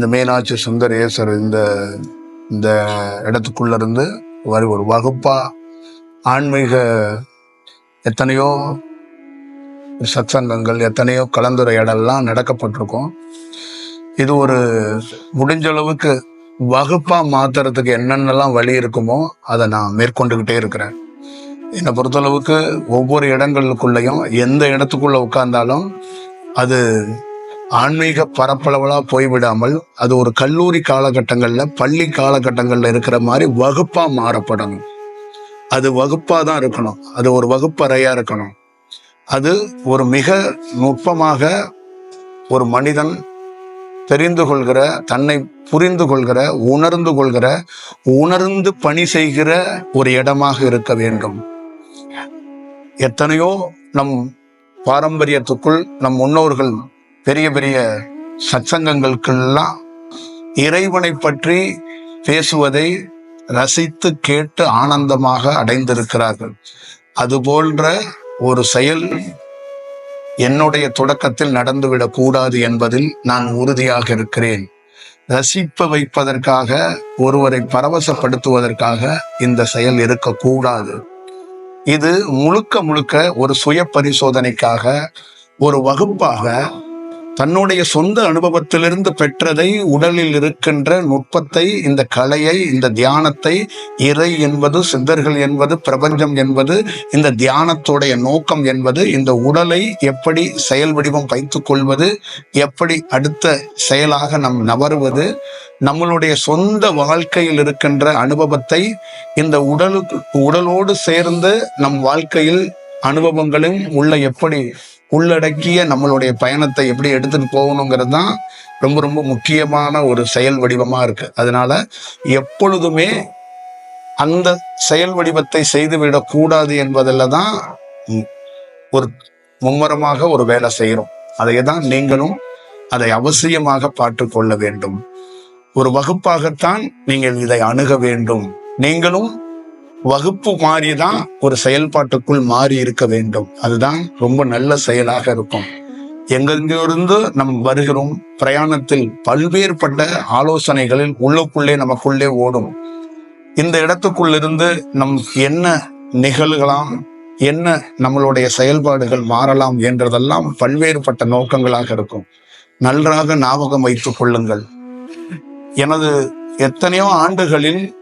இந்த மீனாட்சி சுந்தரேசர் இந்த இந்த இடத்துக்குள்ள இருந்து வரி ஒரு வகுப்பா ஆன்மீக எத்தனையோ சத்சங்கங்கள் எத்தனையோ கலந்துரையாடல்லாம் நடக்கப்பட்டிருக்கும். இது ஒரு முடிஞ்ச அளவுக்கு வகுப்பா மாத்துறதுக்கு என்னென்னலாம் வழி இருக்குமோ அதை நான் மேற்கொண்டுகிட்டே இருக்கிறேன். என்னை பொறுத்தளவுக்கு ஒவ்வொரு இடங்களுக்குள்ளேயும் எந்த இடத்துக்குள்ள உட்கார்ந்தாலும் அது ஆன்மீக பரப்பளவலா போய்விடாமல் அது ஒரு கல்லூரி காலகட்டங்கள்ல பள்ளி காலகட்டங்கள்ல இருக்கிற மாதிரி வகுப்பா மாறப்படணும். அது வகுப்பா தான் இருக்கணும். அது ஒரு வகுப்பறையா இருக்கணும். அது ஒரு மிக நுட்பமாக ஒரு மனிதன் தெரிந்து கொள்கிற தன்னை புரிந்து கொள்கிற உணர்ந்து கொள்கிற உணர்ந்து பணி செய்கிற ஒரு இடமாக இருக்க வேண்டும். எத்தனையோ நம் பாரம்பரியத்துக்குள் நம் முன்னோர்கள் பெரிய பெரிய சச்சங்கங்களுக்கெல்லாம் இறைவனை பற்றி பேசுவதை ரசித்து கேட்டு ஆனந்தமாக அடைந்திருக்கிறார்கள். அது போன்ற ஒரு செயல் என்னுடைய தொடக்கத்தில் நடந்துவிடக் கூடாது என்பதில் நான் உறுதியாக இருக்கிறேன். ரசிப்ப வைப்பதற்காக ஒருவரை பரவசப்படுத்துவதற்காக இந்த செயல் இருக்கக்கூடாது இது முழுக்க முழுக்க ஒரு சுய பரிசோதனைக்காக ஒரு வகுப்பாக தன்னுடைய சொந்த அனுபவத்திலிருந்து பெற்றதை உடலில் இருக்கின்ற நுட்பத்தை இந்த கலையை இந்த தியானத்தை இறை என்பது சித்தர்கள் என்பது பிரபஞ்சம் என்பது இந்த தியானத்துடைய நோக்கம் என்பது இந்த உடலை எப்படி செயல் வடிவம் வைத்துக் கொள்வது எப்படி அடுத்த செயலாக நம் நவருவது நம்மளுடைய சொந்த வாழ்க்கையில் இருக்கின்ற அனுபவத்தை இந்த உடலுக்கு உடலோடு சேர்ந்து நம் வாழ்க்கையில் அனுபவங்களும் உள்ள எப்படி உள்ளடக்கிய நம்மளுடைய பயணத்தை எப்படி எடுத்துட்டு போகணுங்கிறது தான் ரொம்ப ரொம்ப முக்கியமான ஒரு செயல் வடிவமாக இருக்கு. அதனால எப்பொழுதுமே அந்த செயல் வடிவத்தை செய்துவிடக்கூடாது என்பதில் தான் ஒரு மும்முரமாக ஒரு வேலை செய்கிறோம் அதை தான் நீங்களும் அதை அவசியமாக பார்த்துக்கொள்ள வேண்டும். ஒரு வகுப்பாகத்தான் நீங்கள் இதை அணுக வேண்டும். நீங்களும் வகுப்பு மாறி தான் ஒரு செயல்பாட்டுக்குள் மாறி இருக்க வேண்டும். அதுதான் ரொம்ப நல்ல செயலாக இருக்கும். எங்கெங்கிருந்து நம் வருகிறோம்? பிரயாணத்தில் பல்வேறுபட்ட ஆலோசனைகளில் உள்ளுக்குள்ளே நமக்குள்ளே ஓடும். இந்த இடத்துக்குள்ளிருந்து நம் என்ன நிகழ்கலாம்? என்ன நம்மளுடைய செயல்பாடுகள் மாறலாம்? என்றதெல்லாம் பல்வேறுபட்ட நோக்கங்களாக இருக்கும். நன்றாக ஞாபகம் வைத்துக் கொள்ளுங்கள். எனது எத்தனையோ ஆண்டுகளில்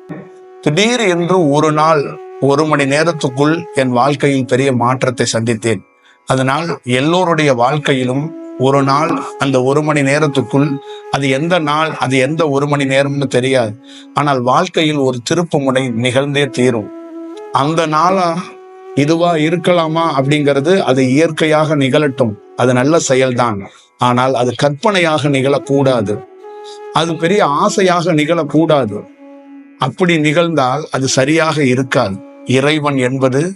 திடீர் என்று ஒரு நாள் ஒரு மணி நேரத்துக்குள் என் வாழ்க்கையில் பெரிய மாற்றத்தை சந்தித்தேன். அதனால் எல்லோருடைய வாழ்க்கையிலும் ஒரு நாள் அந்த ஒரு மணி நேரத்துக்குள் அது எந்த நாள் அது எந்த ஒரு மணி நேரம்னு தெரியாது. ஆனால் வாழ்க்கையில் ஒரு திருப்பு முனை நிகழ்ந்தே தீரும். அந்த நாளா இதுவா இருக்கலாமா அப்படிங்கிறது அது இயற்கையாக நிகழட்டும். அது நல்ல செயல்தான். ஆனால் அது கற்பனையாக நிகழக்கூடாது. அது பெரிய ஆசையாக நிகழக்கூடாது. அப்படி நிகழ்ந்தால் அது சரியாக இருக்காது. இறைவன் என்பது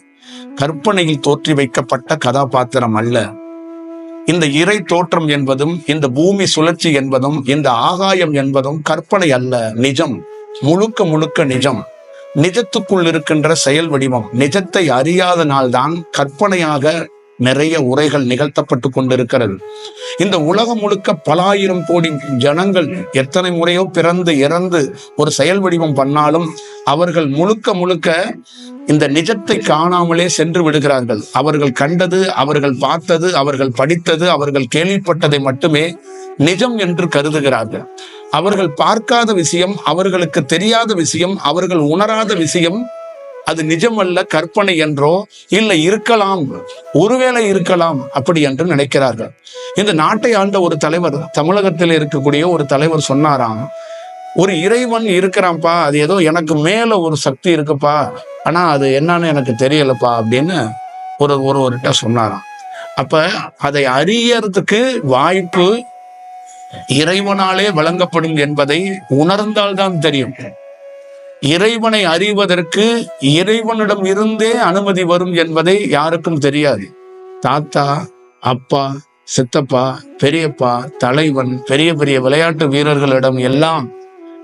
கற்பனையில் தோற்றி வைக்கப்பட்ட கதாபாத்திரம் அல்ல. இந்த இறை தோற்றம் என்பதும் இந்த பூமி சுழற்சி என்பதும் இந்த ஆகாயம் என்பதும் கற்பனை அல்ல நிஜம். முழுக்க முழுக்க நிஜம். நிஜத்துக்குள் இருக்கின்ற செயல் வடிவம் நிஜத்தை அறியாத நாள்தான் கற்பனையாக நிறைய உரைகள் நிகழ்த்தப்பட்டு கொண்டிருக்கிறது. இந்த உலகம் முழுக்க பல ஆயிரம் கோடி ஜனங்கள் எத்தனை முறையோ பிறந்து இறந்து ஒரு செயல் வடிவம் பண்ணாலும் அவர்கள் முழுக்க முழுக்க இந்த நிஜத்தை காணாமலே சென்று விடுகிறார்கள். அவர்கள் கண்டது அவர்கள் பார்த்தது அவர்கள் படித்தது அவர்கள் கேள்விப்பட்டதை மட்டுமே நிஜம் என்று கருதுகிறார்கள். அவர்கள் பார்க்காத விஷயம் அவர்களுக்கு தெரியாத விஷயம் அவர்கள் உணராத விஷயம் அது நிஜமல்ல கற்பனை என்றோ இல்லை இருக்கலாம். ஒருவேளை இருக்கலாம் அப்படி என்று நினைக்கிறார்கள். இந்த நாட்டை ஆண்ட ஒரு தலைவர் தமிழகத்தில் இருக்கக்கூடிய ஒரு தலைவர் சொன்னாராம் ஒரு இறைவன் இருக்கிறான்ப்பா அது ஏதோ எனக்கு மேல ஒரு சக்தி இருக்குப்பா ஆனா அது என்னன்னு எனக்கு தெரியலப்பா அப்படின்னு ஒரு ஒருவர்கிட்ட சொன்னாராம் அப்ப அதை அறியறதுக்கு வாய்ப்பு இறைவனாலே வழங்கப்படும் என்பதை உணர்ந்தால்தான் தெரியும். இறைவனை அறிவதற்கு இறைவனிடம் இருந்தே அனுமதி வரும் என்பதை யாருக்கும் தெரியாது. தாத்தா அப்பா சித்தப்பா பெரியப்பா தலைவன் பெரிய பெரிய விளையாட்டு வீரர்களிடம் எல்லாம்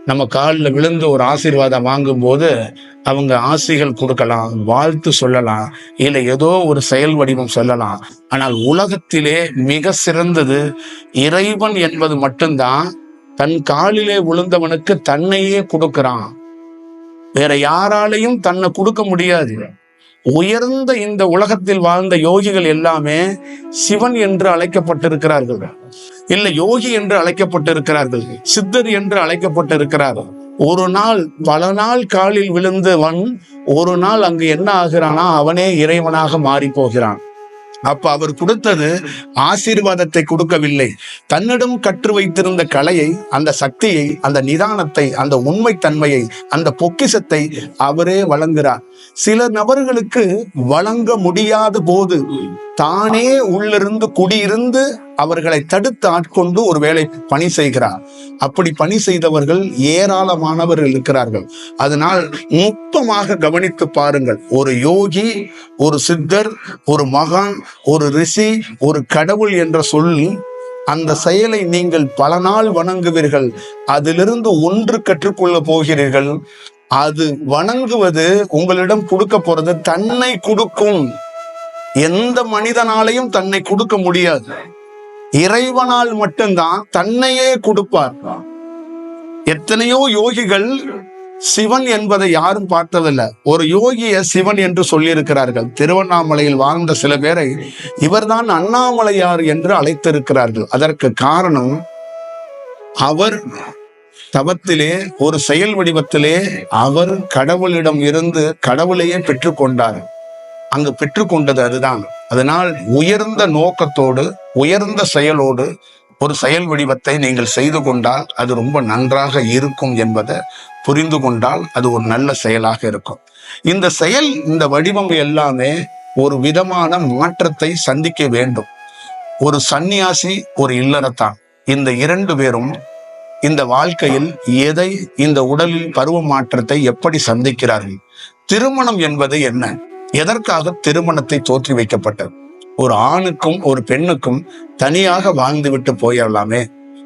நம்ம காலில் விழுந்து ஒரு ஆசீர்வாதம் வாங்கும்போது அவங்க ஆசைகள் கொடுக்கலாம் வாழ்த்து சொல்லலாம் இல்லை ஏதோ ஒரு செயல் வடிவம் சொல்லலாம். ஆனால் உலகத்திலே மிக சிறந்தது இறைவன் என்பது மட்டும்தான். தன் காலிலே விழுந்தவனுக்கு தன்னையே கொடுக்கிறான். வேற யாராலையும் தன்னை கொடுக்க முடியாது. உயர்ந்த இந்த உலகத்தில் வாழ்ந்த யோகிகள் எல்லாமே சிவன் என்று அழைக்கப்பட்டிருக்கிறார்கள். இல்லை யோகி என்று அழைக்கப்பட்டிருக்கிறார்கள். சித்தர் என்று அழைக்கப்பட்டிருக்கிறார்கள் ஒரு நாள் பல நாள் காலில் விழுந்தவன் ஒரு நாள் அங்கு என்ன ஆகிறானா அவனே இறைவனாக மாறி போகிறான். அப்ப அவர் கொடுத்தது ஆசீர்வாதத்தை கொடுக்கவில்லை. தன்னிடம் கற்று வைத்திருந்த கலையை அந்த சக்தியை அந்த நிதானத்தை அந்த உண்மைத்தன்மையை அந்த பொக்கிஷத்தை அவரே வழங்குகிறார். சில நபர்களுக்கு வழங்க முடியாத போது தானே உள்ளிருந்து குடியிருந்து அவர்களை தடுத்து ஆட்கொண்டு ஒரு வேலை பணி செய்கிறார். அப்படி பணி செய்தவர்கள் ஏராளமானவர்கள் இருக்கிறார்கள். அதனால் நுட்பமாக கவனித்து பாருங்கள். ஒரு யோகி ஒரு சித்தர் ஒரு மகான் ஒரு ரிஷி ஒரு கடவுள் என்ற சொல்லி அந்த செயலை நீங்கள் பல நாள் வணங்குவீர்கள். அதிலிருந்து ஒன்று கற்றுக்கொள்ள போகிறீர்கள். அது வணங்குவது உங்களிடம் கொடுக்க போறது தன்னை கொடுக்கும். எந்த மனிதனாலையும் தன்னை கொடுக்க முடியாது. இறைவனால் மட்டும்தான் தன்னையே கொடுப்பார். எத்தனையோ யோகிகள் சிவன் என்பதை யாரும் பார்த்ததில்லை. ஒரு யோகிய சிவன் என்று சொல்லியிருக்கிறார்கள். திருவண்ணாமலையில் வாழ்ந்த சில பேரை இவர்தான் அண்ணாமலையார் என்று அழைத்திருக்கிறார்கள். அதற்கு காரணம் அவர் தவத்திலே ஒரு செயல் வடிவத்திலே அவர் கடவுளிடம் இருந்து கடவுளையே பெற்றுக்கொண்டார். அங்கு பெற்றுக்கொண்டது அதுதான். அதனால் உயர்ந்த நோக்கத்தோடு உயர்ந்த செயலோடு ஒரு செயல் வடிவத்தை நீங்கள் செய்து கொண்டால் அது ரொம்ப நன்றாக இருக்கும் என்பதை புரிந்து கொண்டால் அது ஒரு நல்ல செயலாக இருக்கும். இந்த செயல் இந்த வடிவம் எல்லாமே ஒரு விதமான மாற்றத்தை சந்திக்க வேண்டும். ஒரு சந்நியாசி ஒரு இல்லறத்தான். இந்த இரண்டு பேரும் இந்த வாழ்க்கையில் எதை இந்த உடலில் பருவ மாற்றத்தை எப்படி சந்திக்கிறார்கள்? திருமணம் என்பது என்ன? எதற்காக திருமணத்தை தோற்றி வைக்கப்பட்டது? ஒரு ஆணுக்கும் ஒரு பெண்ணுக்கும் தனியாக வாழ்ந்துவிட்டு போயிடலாமே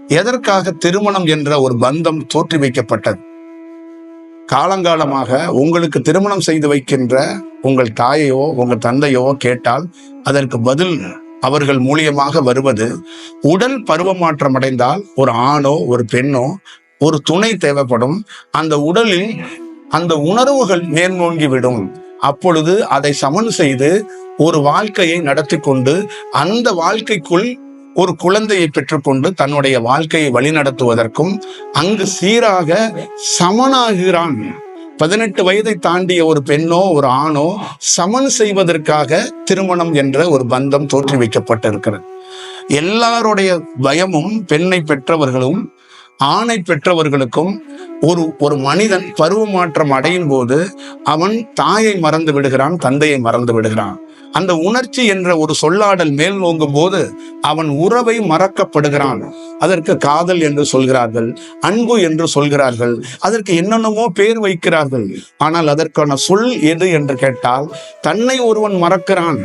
எதற்காக திருமணம் என்ற ஒரு பந்தம் தோற்றி வைக்கப்பட்டது? காலங்காலமாக உங்களுக்கு திருமணம் செய்து வைக்கின்ற உங்கள் தாயையோ உங்கள் தந்தையோ கேட்டால் அதற்கு பதில் அவர்கள் மூலியமாக வருவது உடல் பருவமாற்றம் அடைந்தால் ஒரு ஆணோ ஒரு பெண்ணோ ஒரு துணை தேவைப்படும். அந்த உடலில் அந்த உணர்வுகள் மேல்நோங்கி விடும். அப்பொழுது அதை சமன் செய்து ஒரு வாழ்க்கையை நடத்தி கொண்டு அந்த வாழ்க்கைக்குள் ஒரு குழந்தையை பெற்றுக்கொண்டு தன்னுடைய வாழ்க்கையை வழிநடத்துவதற்கும் அங்கு சீராக சமனாகிறான். பதினெட்டு வயதை தாண்டிய ஒரு பெண்ணோ ஒரு ஆணோ சமன் செய்வதற்காக திருமணம் என்ற ஒரு பந்தம் தோற்றி வைக்கப்பட்டிருக்கிறது எல்லாருடைய பயமும் பெண்ணை பெற்றவர்களும் ஆணை பெற்றவர்களுக்கும் ஒரு ஒரு மனிதன் பருவ மாற்றம் அடையும் போது அவன் தாயை மறந்து விடுகிறான் தந்தையை மறந்து விடுகிறான். அந்த உணர்ச்சி என்ற ஒரு சொல்லாடல் மேல் நோங்கும் போது அவன் உறவை மறக்கப்படுகிறான். அதற்கு காதல் என்று சொல்கிறார்கள் அன்பு என்று சொல்கிறார்கள் அதற்கு என்னென்னமோ பேர் வைக்கிறார்கள். ஆனால் அதற்கான சொல் எது என்று கேட்டால் தன்னை ஒருவன் மறக்கிறான்.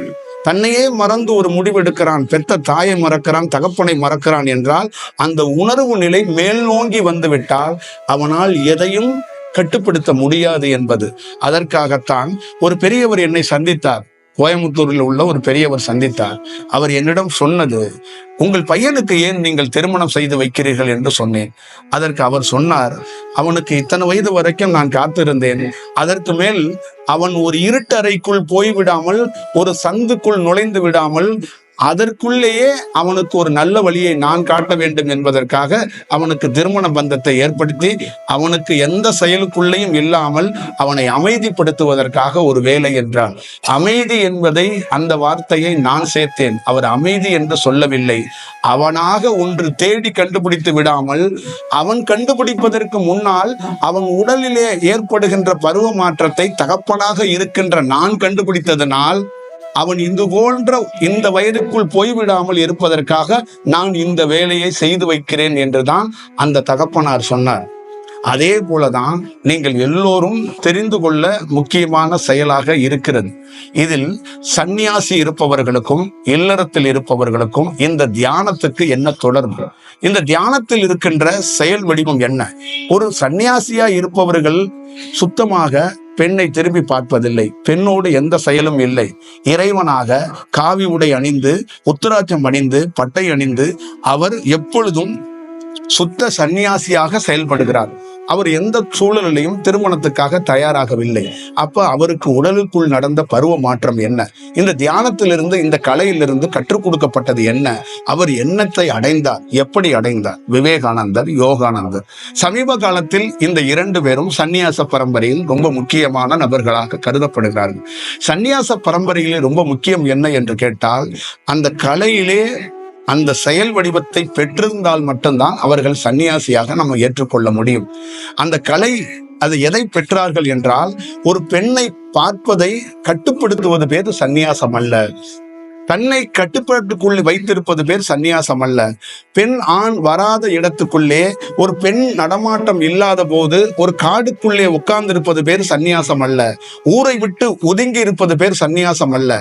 தன்னையே மறந்து ஒரு முடிவெடுக்கிறான் பெத்த தாயை மறக்கிறான் தகப்பனை மறக்கிறான் என்றால் அந்த உணர்வு நிலை மேல் நோங்கி வந்துவிட்டால் அவனால் எதையும் கட்டுப்படுத்த முடியாது என்பது. அதற்காகத்தான் ஒரு பெரியவர் என்னை சந்தித்தார். கோயம்புத்தூரில் உள்ள ஒரு பெரியவர் சந்தித்தார். அவர் என்னிடம் சொன்னது உங்கள் பையனுக்கு ஏன் நீங்கள் திருமணம் செய்து வைக்கிறீர்கள்? என்று சொன்னேன். அதற்கு அவர் சொன்னார் அவனுக்கு இத்தனை வயது வரைக்கும் நான் காத்திருந்தேன். அதற்கு மேல் அவன் ஒரு இருட்டறைக்குள் போய்விடாமல் ஒரு சந்துக்குள் நுழைந்து விடாமல் அதற்குள்ளேயே அவனுக்கு ஒரு நல்ல வழியை நான் காட்ட வேண்டும் என்பதற்காக அவனுக்கு திருமண பந்தத்தை ஏற்படுத்தி அவனுக்கு எந்த செயலுக்குள்ளேயும் இல்லாமல் அவனை அமைதிப்படுத்துவதற்காக ஒரு வேலை என்றார் அமைதி என்பதை அந்த வார்த்தையை நான் சேர்த்தேன். அவர் அமைதி என்று சொல்லவில்லை. அவனாக ஒன்று தேடி கண்டுபிடித்து விடாமல் அவன் கண்டுபிடிப்பதற்கு முன்னால் அவன் உடலிலே ஏற்படுகின்ற பருவ மாற்றத்தை தகப்பனாக இருக்கின்ற நான் கண்டுபிடித்ததனால் அவன் இது போன்ற இந்த வயதுக்குள் போய்விடாமல் இருப்பதற்காக நான் இந்த வேலையை செய்து வைக்கிறேன் என்றுதான் அந்த தகப்பனார் சொன்னார். அதே போலதான் நீங்கள் எல்லோரும் தெரிந்து கொள்ள முக்கியமான செயலாக இருக்கிறது. இதில் சந்நியாசி இருப்பவர்களுக்கும் இல்லறத்தில் இருப்பவர்களுக்கும் இந்த தியானத்துக்கு என்ன தொடர்பு? இந்த தியானத்தில் இருக்கின்ற செயல் வடிவம் என்ன? ஒரு சந்நியாசியா இருப்பவர்கள் சுத்தமாக பெண்ணை திரும்பி பார்ப்பதில்லை. பெண்ணோடு எந்த செயலும் இல்லை. இறைவனாக காவி உடை அணிந்து உத்தராட்சம் அணிந்து பட்டை அணிந்து அவர் எப்பொழுதும் சுத்த சந்நியாசியாக செயல்படுகிறார். அவர் எந்த சூழலிலையும் திருமணத்துக்காக தயாராகவில்லை. அப்ப அவருக்கு உடலுக்குள் நடந்த பருவ மாற்றம் என்ன? இந்த தியானத்திலிருந்து இந்த கலையிலிருந்து கற்றுக் கொடுக்கப்பட்டது என்ன? அவர் எண்ணத்தை அடைந்தார். எப்படி அடைந்தார்? விவேகானந்தர் யோகானந்தர். சமீப காலத்தில் இந்த இரண்டு பேரும் சந்நியாச பரம்பரையில் ரொம்ப முக்கியமான நபர்களாக கருதப்படுகிறார்கள். சந்நியாச பரம்பரையிலே ரொம்ப முக்கியம் என்ன என்று கேட்டால் அந்த கலையிலே அந்த செயல் வடிவத்தை பெற்றிருந்தால் மட்டும்தான் அவர்கள் சன்னியாசியாக நம்ம ஏற்றுக்கொள்ள முடியும். அந்த கலை அது எதை பெற்றார்கள் என்றால் ஒரு பெண்ணை பார்ப்பதை கட்டுப்படுத்துவது பேர் சந்நியாசம் அல்ல. தன்னை கட்டுப்பாட்டுக்குள் வைத்திருப்பது பேர் சந்நியாசம் அல்ல. பெண் ஆண் வராத இடத்துக்குள்ளே ஒரு பெண் நடமாட்டம் இல்லாத போது ஒரு காடுக்குள்ளே உட்கார்ந்திருப்பது பேர் சந்நியாசம் அல்ல. ஊரை விட்டு ஒதுங்கி இருப்பது பேர் சந்நியாசம் அல்ல.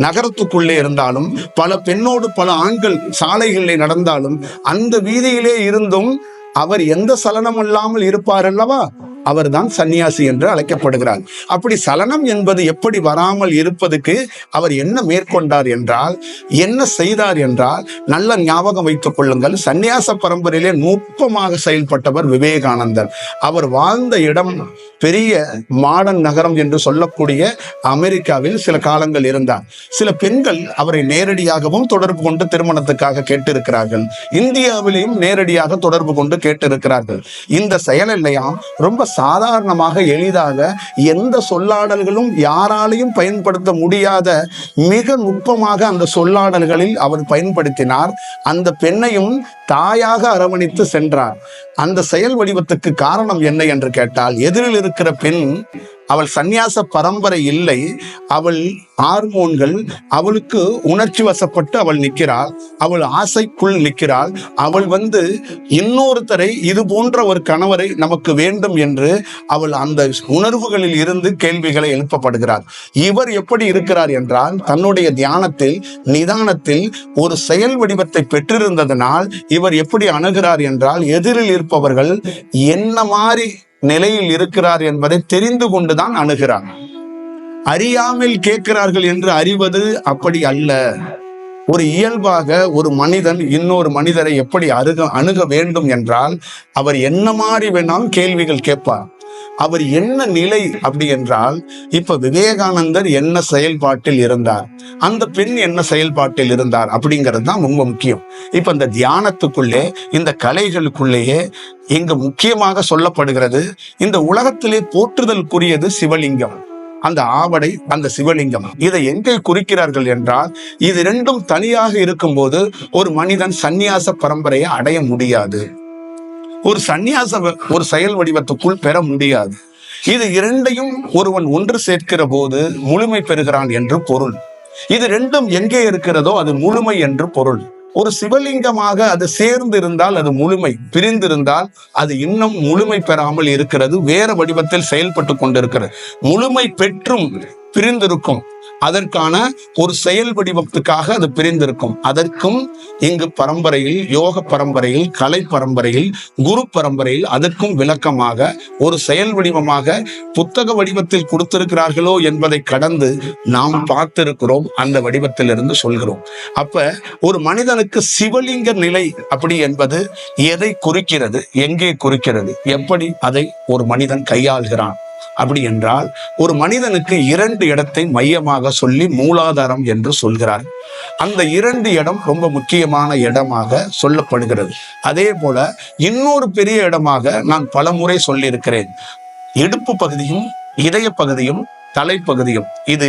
நகரத்துக்குள்ளே இருந்தாலும் பல பெண்ணோடு பல ஆண்கள் சாலைகளில் நடந்தாலும் அந்த வீதியிலே இருந்தும் அவர் எந்த சலனம் இல்லாமல் இருப்பார் அல்லவா? அவர்தான் சன்னியாசி என்று அழைக்கப்படுகிறார். அப்படி சலனம் என்பது எப்படி வராமல் இருப்பதுக்கு அவர் என்ன மேற்கொண்டார் என்றால் என்ன செய்தார் என்றால் நல்ல ஞாபகம் வைத்துக் கொள்ளுங்கள். சன்னியாச பரம்பரையிலே நுட்பமாக செயல்பட்டவர் விவேகானந்தர். அவர் வாழ்ந்த இடம் பெரிய மாடர்ன் நகரம் என்று சொல்லக்கூடிய அமெரிக்காவில் சில காலங்கள் இருந்தார் சில பெண்கள் அவரை நேரடியாகவும் தொடர்பு கொண்டு திருமணத்துக்காக கேட்டிருக்கிறார்கள். இந்தியாவிலையும் நேரடியாக தொடர்பு கொண்டு கேட்டிருக்கிறார்கள். இந்த செயல் இல்லையாம் ரொம்ப சாதாரணமாக எளிதாக எந்த சொல்லாடல்களும் யாராலையும் பயன்படுத்த முடியாத மிக நுட்பமாக அந்த சொல்லாடல்களில் அவர் பயன்படுத்தினார். அந்த பெண்ணையும் தாயாக அரவணைத்து சென்றார். அந்த செயல் வடிவத்துக்கு காரணம் என்ன என்று கேட்டால் எதிரில் இருக்கிற பெண் அவள் சந்நியாச பரம்பரை இல்லை. அவள் ஹார்மோன்கள் அவளுக்கு உணர்ச்சி வசப்பட்டு அவள் நிற்கிறாள். அவள் ஆசைக்குள் நிற்கிறாள். அவள் வந்து இன்னொருத்தரை இது போன்ற ஒரு கணவரை நமக்கு வேண்டும் என்று அவள் அந்த உணர்வுகளில் இருந்து கேள்விகளை எழுப்பப்படுகிறார் இவர் எப்படி இருக்கிறார் என்றால் தன்னுடைய தியானத்தில் நிதானத்தில் ஒரு செயல் வடிவத்தை பெற்றிருந்ததனால் இவர் எப்படி அணுகிறார் என்றால் எதிரில் இருப்பவர்கள் என்ன மாதிரி நிலையில் இருக்கிறார் என்பதை தெரிந்து கொண்டுதான் அணுகிறார். அறியாமல் கேட்கிறார்கள் என்று அறிவது அப்படி அல்ல. ஒரு இயல்பாக ஒரு மனிதன் இன்னொரு மனிதரை எப்படி அருக அணுக வேண்டும் என்றால் அவர் என்ன மாதிரி வேணாலும் கேள்விகள் கேட்பார். அவர் என்ன நிலை அப்படி என்றால் இப்ப விவேகானந்தர் என்ன செயல்பாட்டில் இருந்தார்? அந்த பெண் என்ன செயல்பாட்டில் இருந்தார்? அப்படிங்கிறது தான் ரொம்ப முக்கியம். இப்ப இந்த தியானத்துக்குள்ளே இந்த கலைகளுக்குள்ளேயே இங்கு முக்கியமாக சொல்லப்படுகிறது இந்த உலகத்திலே போற்றுதலுக்குரியது சிவலிங்கம். அந்த ஆவடை அந்த சிவலிங்கம். இதை எங்கே குறிக்கிறார்கள் என்றால் இது ரெண்டும் தனியாக இருக்கும்போது ஒரு மனிதன் சந்நியாச பரம்பரையை அடைய முடியாது. ஒரு சந்நியாச ஒரு செயல் வடிவத்துக்குள் பெற முடியாது. இது இரண்டையும் ஒருவன் ஒன்று சேர்க்கிற போது முழுமை பெறுகிறான் என்று பொருள். இது ரெண்டும் எங்கே இருக்கிறதோ அது முழுமை என்று பொருள். ஒரு சிவலிங்கமாக அது சேர்ந்து இருந்தால் அது முழுமை பிரிந்திருந்தால் அது இன்னும் முழுமை பெறாமல் இருக்கிறது வேற வடிவத்தில் செயல்பட்டு கொண்டிருக்கிறது. முழுமை பெற்றும் பிரிந்திருக்கும். அதற்கான ஒரு செயல் வடிவத்துக்காக அது பிரிந்திருக்கும். அதற்கும் இங்கு பரம்பரையில் யோக பரம்பரையில் கலை பரம்பரையில் குரு பரம்பரையில் அதற்கும் விளக்கமாக ஒரு செயல் வடிவமாக புத்தக வடிவத்தில் கொடுத்திருக்கிறார்களோ என்பதை கடந்து நாம் பார்த்திருக்கிறோம். அந்த வடிவத்திலிருந்து சொல்கிறோம். அப்ப ஒரு மனிதனுக்கு சிவலிங்க நிலை அப்படி என்பது எதை குறிக்கிறது? எங்கே குறிக்கிறது? எப்படி அதை ஒரு மனிதன் கையாள்கிறான்? அப்படி என்றால் ஒரு மனிதனுக்கு இரண்டு இடத்தை மையமாக சொல்லி மூலாதாரம் என்று சொல்கிறார். அந்த இரண்டு இடம் ரொம்ப முக்கியமான இடமாக சொல்லப்படுகிறது. அதே போல இன்னொரு பெரிய இடமாக நான் பலமுறை சொல்லியிருக்கிறேன். இடுப்பு பகுதியும் இதய பகுதியும் தலைப்பகுதியும் இது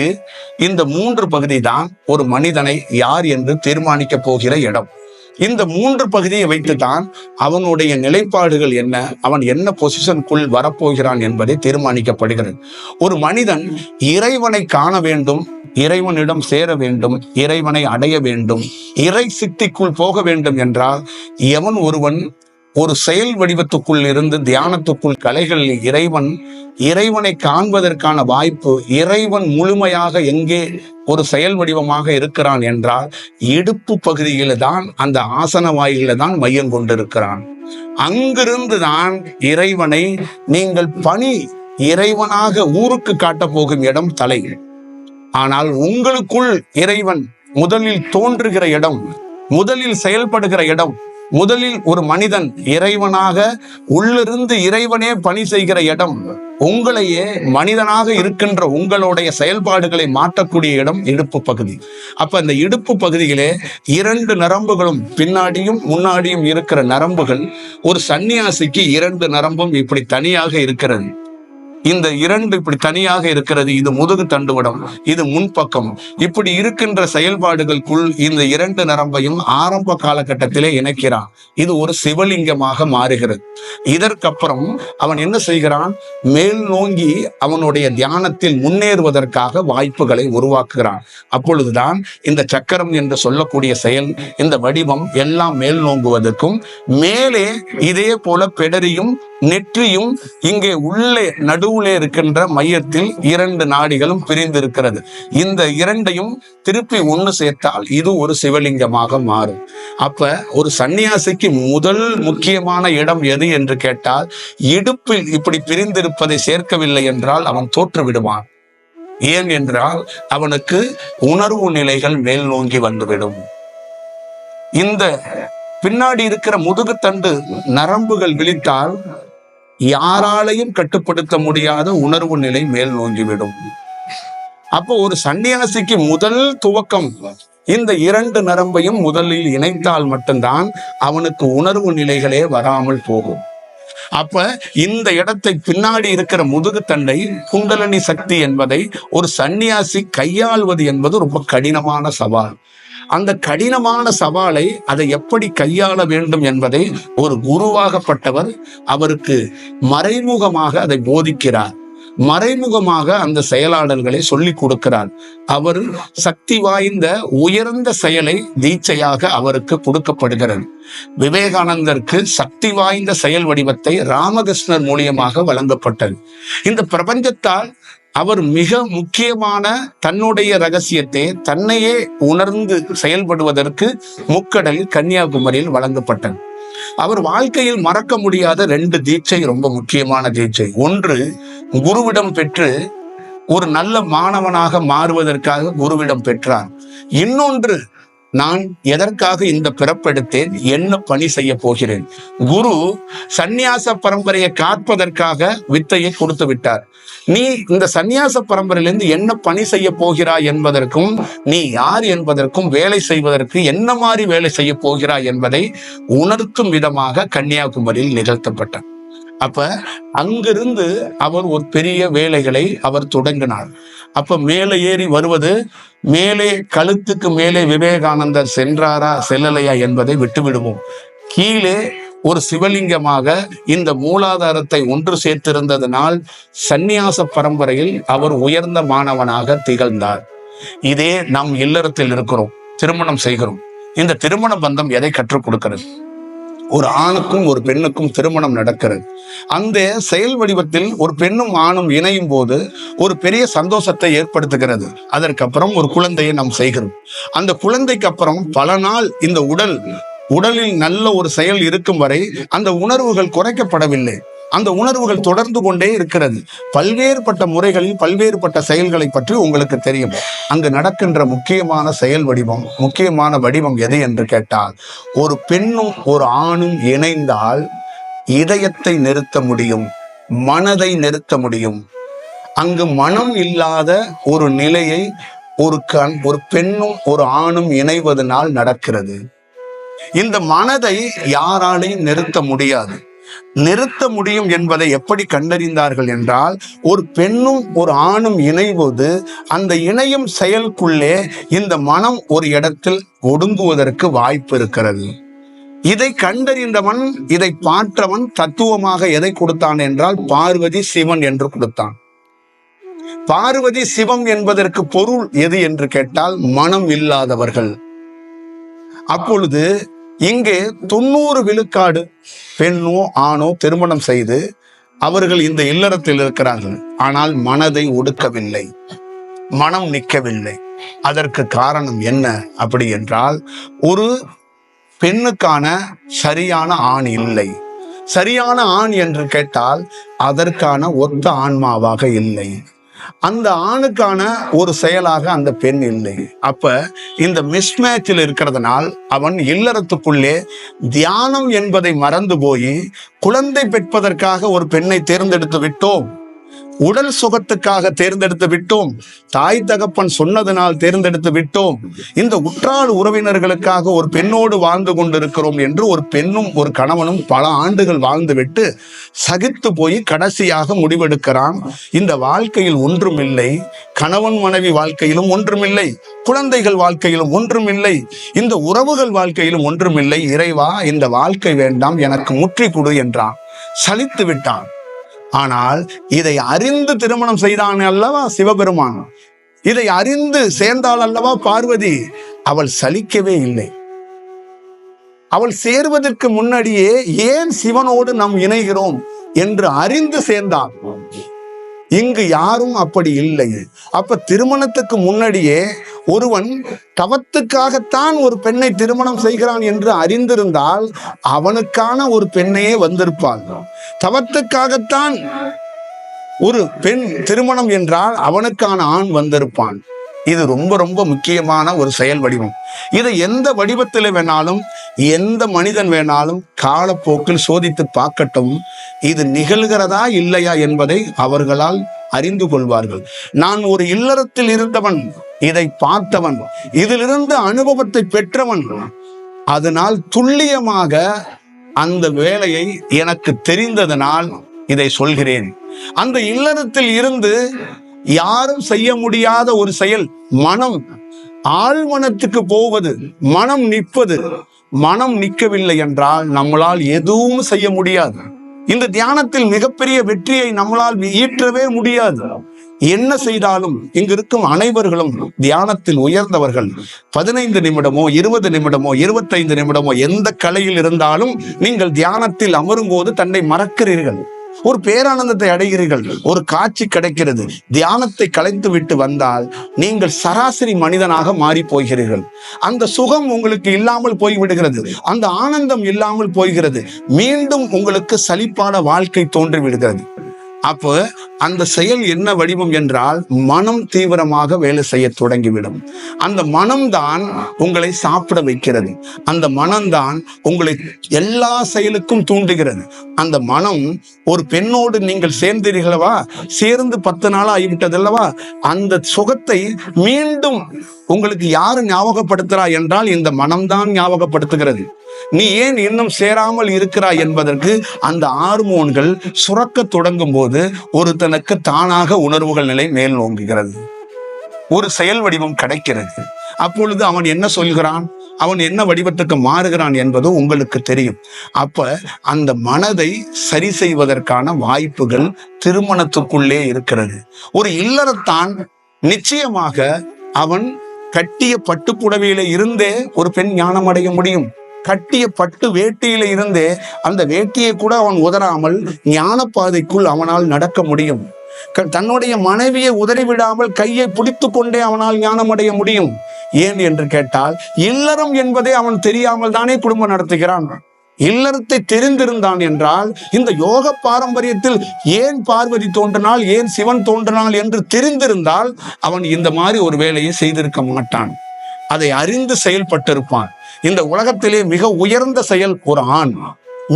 இந்த மூன்று பகுதி தான் ஒரு மனிதனை யார் என்று தீர்மானிக்க போகிற இடம். இந்த மூன்று பகுதியை வைத்துதான் அவனுடைய நிலைப்பாடுகள் என்ன அவன் என்ன பொசிஷனுக்குள் வரப்போகிறான் என்பதை தீர்மானிக்கப்படுகிறது. ஒரு மனிதன் இறைவனை காண வேண்டும் இறைவனிடம் சேர வேண்டும் இறைவனை அடைய வேண்டும் இறை சித்திக்குள் போக வேண்டும் என்றால் எவன் ஒருவன் ஒரு செயல் வடிவத்துக்குள் இருந்து தியானத்துக்குள் கலைகளில் இறைவன் இறைவனை காண்பதற்கான வாய்ப்பு இறைவன் முழுமையாக எங்கே ஒரு செயல் வடிவமாக இருக்கிறான் என்றால் இடுப்பு பகுதியில தான் அந்த ஆசன வாயில தான் மையம் கொண்டிருக்கிறான். அங்கிருந்து தான் இறைவனை நீங்கள் பணி இறைவனாக ஊருக்கு காட்டப் போகும் இடம் தலை. ஆனால் உங்களுக்குள் இறைவன் முதலில் தோன்றுகிற இடம் முதலில் செயல்படுகிற இடம் முதலில் ஒரு மனிதன் இறைவனாக உள்ளிருந்து இறைவனே பணி செய்கிற இடம் உங்களையே மனிதனாக இருக்கின்ற உங்களுடைய செயல்பாடுகளை மாற்றக்கூடிய இடம் இடுப்பு பகுதி. அப்ப அந்த இடுப்பு பகுதியிலே இரண்டு நரம்புகளும் பின்னாடியும் முன்னாடியும் இருக்கிற நரம்புகள் ஒரு சன்னியாசிக்கு இரண்டு நரம்பும் இப்படி தனியாக இருக்கிறது. இந்த இரண்டு இப்படி தனியாக இருக்கிறது இது முதுகு தண்டுவடம் இது முன்பக்கம். இப்படி இருக்கின்ற செயல்பாடுகளுக்குள் இந்த இரண்டு நரம்பையும் ஆரம்ப காலகட்டத்திலே இணைக்கிறான். இது ஒரு சிவலிங்கமாக மாறுகிறது. இதற்கப்புறம் அவன் என்ன செய்கிறான்? மேல் நோங்கி அவனுடைய தியானத்தில் முன்னேறுவதற்காக வாய்ப்புகளை உருவாக்குகிறான். அப்பொழுதுதான் இந்த சக்கரம் என்று சொல்லக்கூடிய செயல் இந்த வடிவம் எல்லாம் மேல் நோங்குவதற்கும் மேலே இதே போல பெடரியும் நெற்றியும் இங்கே உள்ளே நடுவுலே இருக்கின்ற மையத்தில் இரண்டு நாடிகளும் பிரிந்திருக்கிறது. இந்த இரண்டையும் திருப்பி ஒன்று சேர்த்தால் இது ஒரு சிவலிங்கமாக மாறும். அப்ப ஒரு சன்னியாசிக்கு முதல் முக்கியமான இடம் எது என்று கேட்டால் இடுப்பில் இப்படி பிரிந்திருப்பதை சேர்க்கவில்லை என்றால் அவன் தோற்றுவிடுவான் ஏன் என்றால் அவனுக்கு உணர்வு நிலைகள் மேல் நோங்கி வந்துவிடும். இந்த பின்னாடி இருக்கிற முதுகுத்தண்டு நரம்புகள் விழித்தால் யாராலையும் கட்டுப்படுத்த முடியாத உணர்வு நிலை மேல் நோங்கிவிடும் அப்போ ஒரு சன்னியாசிக்கு முதல் துவக்கம் இந்த இரண்டு நரம்பையும் முதலில் இணைத்தால் மட்டும்தான் அவனுக்கு உணர்வு நிலைகளே வராமல் போகும். அப்ப இந்த இடத்தை பின்னாடி இருக்கிற முதுகுத்தண்டை குண்டலனி சக்தி என்பதை ஒரு சன்னியாசி கையாள்வது என்பது ரொம்ப கடினமான சவால். அந்த கடினமான சவாலை அதை எப்படி கையாள வேண்டும் என்பதை ஒரு குருவாகப்பட்டவர் அவருக்கு மறைமுகமாக அதை போதிக்கிறார். மறைமுகமாக அந்த செயலாளர்களை சொல்லிக் கொடுக்கிறார். அவர் சக்தி வாய்ந்த உயர்ந்த செயலை தீட்சையாக அவருக்கு கொடுக்கப்படுகிறது. விவேகானந்தருக்கு சக்தி வாய்ந்த செயல் வடிவத்தை ராமகிருஷ்ணர் மூலியமாக வழங்கப்பட்டது. இந்த பிரபஞ்சத்தால் அவர் மிக முக்கியமான தன்னுடைய ரகசியத்தை தன்னையே உணர்ந்து செயல்படுவதற்கு முக்கடல் கன்னியாகுமரியில் வழங்கப்பட்டது. அவர் வாழ்க்கையில் மறக்க முடியாத ரெண்டு தீட்சை ரொம்ப முக்கியமான தீட்சை. ஒன்று குருவிடம் பெற்று ஒரு நல்ல மாணவனாக மாறுவதற்காக குருவிடம் பெற்றார். இன்னொன்று நான் எதற்காக இந்த பிறப்பெடுத்தேன்? என்ன பணி செய்ய போகிறேன்? குரு சந்நியாச பரம்பரையை காப்பதற்காக வித்தையை கொடுத்து விட்டார். நீ இந்த சந்நியாச பரம்பரையிலிருந்து என்ன பணி செய்ய போகிறாய் என்பதற்கும் நீ யார் என்பதற்கும் வேலை செய்வதற்கு என்ன மாதிரி வேலை செய்ய போகிறாய் என்பதை உணர்த்தும் விதமாக கன்னியாகுமரியில் நிகழ்த்தப்பட்டார். அப்ப அங்கிருந்து அவர் ஒரு பெரிய வேலைகளை அவர் தொடங்கினார். அப்ப மேலே ஏறி வருவது மேலே கழுத்துக்கு மேலே விவேகானந்தர் சென்றாரா செல்லலையா என்பதை விட்டுவிடுவோம். கீழே ஒரு சிவலிங்கமாக இந்த மூலாதாரத்தை ஒன்று சேர்த்திருந்ததனால் சந்நியாச பரம்பரையில் அவர் உயர்ந்த மாணவனாக திகழ்ந்தார். இதே நம் இல்லறத்தில் இருக்கிறோம் திருமணம் செய்கிறோம். இந்த திருமண பந்தம் எதை கற்றுக் கொடுக்கிறது? ஒரு ஆணுக்கும் ஒரு பெண்ணுக்கும் திருமணம் நடக்கிறது. அந்த செயல் வடிவத்தில் ஒரு பெண்ணும் ஆணும் இணையும் போது ஒரு பெரிய சந்தோஷத்தை ஏற்படுத்துகிறது. அதற்கப்புறம் ஒரு குழந்தையை நாம் செய்கிறோம். அந்த குழந்தைக்கு அப்புறம் பல நாள் இந்த உடல் உடலில் நல்ல ஒரு செயல் இருக்கும் வரை அந்த உணர்வுகள் குறைக்கப்படவில்லை. அந்த உணர்வுகள் தொடர்ந்து கொண்டே இருக்கிறது. பல்வேறுபட்ட முறைகளில் பல்வேறுபட்ட செயல்களை பற்றி உங்களுக்கு தெரியும். அங்கு நடக்கின்ற முக்கியமான செயல் வடிவம் முக்கியமான வடிவம் எது என்று கேட்டால் ஒரு பெண்ணும் ஒரு ஆணும் இணைந்தால் இதயத்தை நிறுத்த முடியும் மனதை நிறுத்த முடியும். அங்கு மனம் இல்லாத ஒரு நிலையை ஒரு கண் ஒரு பெண்ணும் ஒரு ஆணும் இணைவதனால் நடக்கிறது. இந்த மனதை யாராலையும் நிறுத்த முடியாது. நிறுத்த முடியும் என்பதை எப்படி கண்டறிந்தார்கள் என்றால் ஒரு பெண்ணும் ஒரு ஆணும் இணைவது அந்த இணையும் செயலுக்குள்ளே இந்த மனம் ஒரு இடத்தில் ஒடுங்குவதற்கு வாய்ப்பு இருக்கிறது. இதை கண்டறிந்தவன் இதை பார்த்தவன் தத்துவமாக எதை கொடுத்தான் என்றால் பார்வதி சிவன் என்று கொடுத்தான். பார்வதி சிவம் என்பதற்கு பொருள் எது என்று கேட்டால் மனம் இல்லாதவர்கள். அப்பொழுது இங்கே தொண்ணூறு விழுக்காடு பெண்ணோ ஆணோ திருமணம் செய்து அவர்கள் இந்த இல்லறத்தில் இருக்கிறார்கள். ஆனால் மனதை ஒடுக்கவில்லை. மனம் நிற்கவில்லை. அதற்கு காரணம் என்ன? அப்படி என்றால் ஒரு பெண்ணுக்கான சரியான ஆண் இல்லை. சரியான ஆண் என்று கேட்டால் அதற்கான ஒத்த ஆன்மாவாக இல்லை. அந்த ஆணுக்கான ஒரு செயலாக அந்த பெண் இல்லை. அப்ப இந்த மிஸ்மேட்சில் இருக்கிறதுனால் அவன் இல்லறத்துக்குள்ளே தியானம் என்பதை மறந்து போய் குழந்தை பெற்பதற்காக ஒரு பெண்ணை தேர்ந்தெடுத்து விட்டோம். உடல் சுகத்துக்காக தேர்ந்தெடுத்து விட்டோம். தாய் தகப்பன் சொன்னதனால் தேர்ந்தெடுத்து விட்டோம். இந்த உற்றார் உறவினர்களுக்காக ஒரு பெண்ணோடு வாழ்ந்து கொண்டிருக்கிறோம் என்று ஒரு பெண்ணும் ஒரு கணவனும் பல ஆண்டுகள் வாழ்ந்துவிட்டு சகித்து போய் கடைசியாக முடிவெடுக்கிறான். இந்த வாழ்க்கையில் ஒன்றுமில்லை கணவன் மனைவி வாழ்க்கையிலும் ஒன்றுமில்லை குழந்தைகள் வாழ்க்கையிலும் ஒன்றுமில்லை இந்த உறவுகள் வாழ்க்கையிலும் ஒன்றுமில்லை இறைவா இந்த வாழ்க்கை வேண்டாம். எனக்கு முற்றி கொடு என்றான். சலித்து விட்டான். ஆனால் இதை அறிந்து திருமணம் செய்தான் அல்லவா சிவபெருமான்? இதை அறிந்து சேர்ந்தாள் அல்லவா பார்வதி? அவள் சலிக்கவே இல்லை. அவள் சேர்வதற்கு முன்னாடியே ஏன் சிவனோடு நாம் இணைகிறோம் என்று அறிந்து சேர்ந்தாள். இங்கு யாரும் அப்படி இல்லை. அப்ப திருமணத்துக்கு முன்னாடியே ஒருவன் தவத்துக்காகத்தான் ஒரு பெண்ணை திருமணம் செய்கிறான் என்று அறிந்திருந்தால் அவனுக்கான ஒரு பெண்ணையே வந்திருப்பாள். தவத்துக்காகத்தான் ஒரு பெண் திருமணம் என்றால் அவனுக்கான ஆண் வந்திருப்பான். இது ரொம்ப ரொம்ப முக்கியமான ஒரு செயல் வடிவம். இதை எந்த வடிவத்தில் வேணாலும் எந்த மனிதன் வேணாலும் காலப்போக்கில் சோதித்து பார்க்கட்டும். இது நிகழ்கிறதா இல்லையா என்பதை அவர்களால் அறிந்து கொள்வார்கள். நான் ஒரு இல்லறத்தில் இருந்தவன் இதை பார்த்தவன் இதிலிருந்து அனுபவத்தை பெற்றவன். அதனால் துல்லியமாக அந்த வேலையை எனக்கு தெரிந்ததனால் இதை சொல்கிறேன். அந்த இல்லறத்தில் இருந்து யாரும் செய்ய முடியாத ஒரு செயல் மனம் ஆழ்மனத்துக்கு போவது மனம் நிற்பது மனம் நிற்கவில்லை என்றால் நம்மளால் எதுவும் செய்ய முடியாது. இந்த தியானத்தில் மிகப்பெரிய வெற்றியை நம்மளால் ஈற்றவே முடியாது. என்ன செய்தாலும் இங்கு இருக்கும் அனைவர்களும் தியானத்தில் உயர்ந்தவர்கள். பதினைந்து நிமிடமோ இருபது நிமிடமோ இருபத்தைந்து நிமிடமோ எந்த கலையில் இருந்தாலும் நீங்கள் தியானத்தில் அமரும் போது தன்னை மறக்கிறீர்கள். ஒரு பேரானந்தத்தை அடைகிறீர்கள். ஒரு காட்சி கிடைக்கிறது. தியானத்தை கலைத்து விட்டு வந்தால் நீங்கள் சராசரி மனிதனாக மாறி போகிறீர்கள். அந்த சுகம் உங்களுக்கு இல்லாமல் போய்விடுகிறது. அந்த ஆனந்தம் இல்லாமல் போகிறது மீண்டும் உங்களுக்கு சலிப்பான வாழ்க்கை தோன்றி விடுகிறது அப்போ அந்த செயல் என்ன வடிவம் என்றால் மனம் தீவிரமாக வேலை செய்ய தொடங்கிவிடும். அந்த மனம்தான் உங்களை சாப்பிட வைக்கிறது. அந்த மனம்தான் உங்களை எல்லா செயலுக்கும் தூண்டுகிறது. அந்த மனம் ஒரு பெண்ணோடு நீங்கள் சேர்ந்தீர்களவா? சேர்ந்து பத்து நாள் ஆகிவிட்டதல்லவா? அந்த சுகத்தை மீண்டும் உங்களுக்கு யார் ஞாபகப்படுத்துறா என்றால் இந்த மனம்தான் ஞாபகப்படுத்துகிறது. நீ ஏன் இன்னும் சேராமல் இருக்கிறாய் என்பதற்கு அந்த ஹார்மோன்கள் சுரக்க தொடங்கும் போது ஒருத்தனுக்கு தானாக உணர்வுகள் நிலை மேல் நோங்குகிறது. ஒரு செயல் வடிவம் கிடைக்கிறது. அப்பொழுது அவன் என்ன சொல்கிறான்? அவன் என்ன வடிவத்துக்கு மாறுகிறான் என்பது உங்களுக்கு தெரியும். அப்ப அந்த மனதை சரி செய்வதற்கான வாய்ப்புகள் திருமணத்துக்குள்ளே இருக்கிறது. ஒரு இல்லறத்தான் நிச்சயமாக அவன் கட்டிய பட்டுப்புடவையில இருந்தே ஒரு பெண் ஞானம் அடைய முடியும். கட்டிய பட்டு வேட்டியில இருந்தே அந்த வேட்டியை கூட அவன் உதறாமல் ஞான பாதைக்குள் அவனால் நடக்க முடியும். க- தன்னுடைய மனைவியை உதறிவிடாமல் கையை பிடித்து கொண்டே அவனால் ஞானம் அடைய முடியும். ஏன் என்று கேட்டால் இல்லறம் என்பதை அவன் தெரியாமல் தானே குடும்பம் நடத்துகிறான். இல்லறத்தை தெரிந்திருந்தான் என்றால் இந்த யோக பாரம்பரியத்தில் ஏன் பார்வதி தோன்றினால் ஏன் சிவன் தோன்றினால் என்று தெரிந்திருந்தால் அவன் இந்த மாதிரி ஒரு வேலையை செய்திருக்க மாட்டான். அதை அறிந்து செயல்பட்டிருப்பான். இந்த உலகத்திலே மிக உயர்ந்த செயல் ஒரு ஆண்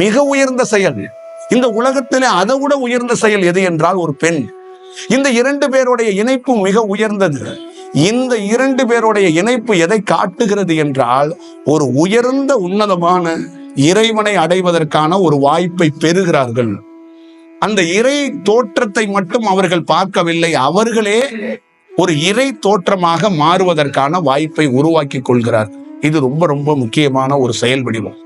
மிக உயர்ந்த செயல். இந்த உலகத்திலே அதை விட உயர்ந்த செயல் எது என்றால் ஒரு பெண். இந்த இரண்டு பேருடைய இணைப்பு மிக உயர்ந்தது. இந்த இரண்டு பேருடைய இணைப்பு எதை காட்டுகிறது என்றால் ஒரு உயர்ந்த உன்னதமான இறைவனை அடைவதற்கான ஒரு வாய்ப்பை பெறுகிறார்கள். அந்த இறை தோற்றத்தை மட்டும் அவர்கள் பார்க்கவில்லை. அவர்களே ஒரு இறை தோற்றமாக மாறுவதற்கான வாய்ப்பை உருவாக்கி கொள்கிறார். இது ரொம்ப ரொம்ப முக்கியமான ஒரு செயல் வடிவம்.